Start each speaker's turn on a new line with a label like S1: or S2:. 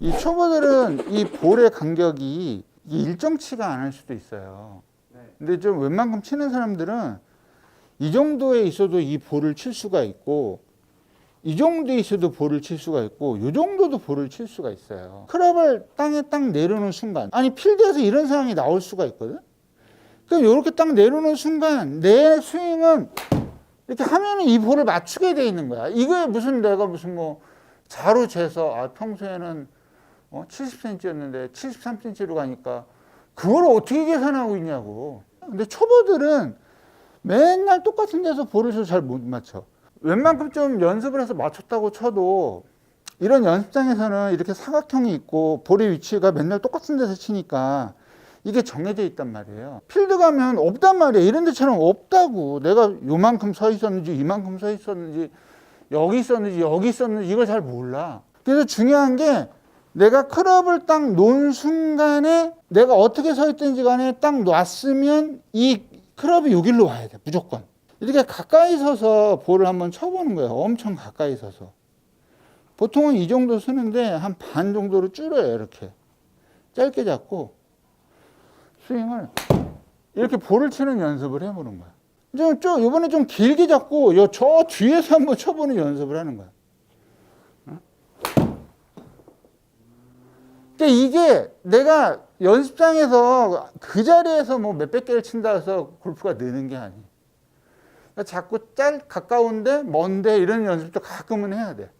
S1: 이 초보들은 이 볼의 간격이 이 일정치가 않을 수도 있어요. 근데 좀 웬만큼 치는 사람들은 이 정도에 있어도 이 볼을 칠 수가 있고 이 정도에 있어도 볼을 칠 수가 있고 이 정도도 볼을 칠 수가 있어요. 클럽을 땅에 딱 내려놓은 순간 아니 필드에서 이런 상황이 나올 수가 있거든. 그럼 이렇게 딱 내려놓은 순간 내 스윙은 이렇게 하면은 이 볼을 맞추게 돼 있는 거야. 이거에 무슨 내가 무슨 뭐 자로 재서 아 평소에는 어 70cm였는데 73cm로 가니까 그걸 어떻게 계산하고 있냐고. 근데 초보들은 맨날 똑같은 데서 볼을 쳐잘못 맞춰. 웬만큼 좀 연습을 해서 맞췄다고 쳐도 이런 연습장에서는 이렇게 사각형이 있고 볼의 위치가 맨날 똑같은 데서 치니까 이게 정해져 있단 말이에요. 필드 가면 없단 말이에요. 이런 데처럼 없다고. 내가 요만큼 서 있었는지 이만큼 서 있었는지 여기 있었는지 여기 있었는지 이걸 잘 몰라. 그래서 중요한 게 내가 클럽을 딱 놓은 순간에 내가 어떻게 서 있든지 간에 딱 놨으면 이 클럽이 여기로 와야 돼. 무조건. 이렇게 가까이 서서 볼을 한번 쳐보는 거예요. 엄청 가까이 서서. 보통은 이 정도 쓰는데 한 반 정도로 줄여요. 이렇게. 짧게 잡고 스윙을 이렇게 볼을 치는 연습을 해보는 거야. 좀, 좀, 요번에 좀 길게 잡고, 요, 저 뒤에서 한번 쳐보는 연습을 하는 거야. 그러니까 이게 내가 연습장에서 그 자리에서 뭐 몇백 개를 친다 해서 골프가 느는 게 아니야. 그러니까 자꾸 짤, 가까운데, 먼데 이런 연습도 가끔은 해야 돼.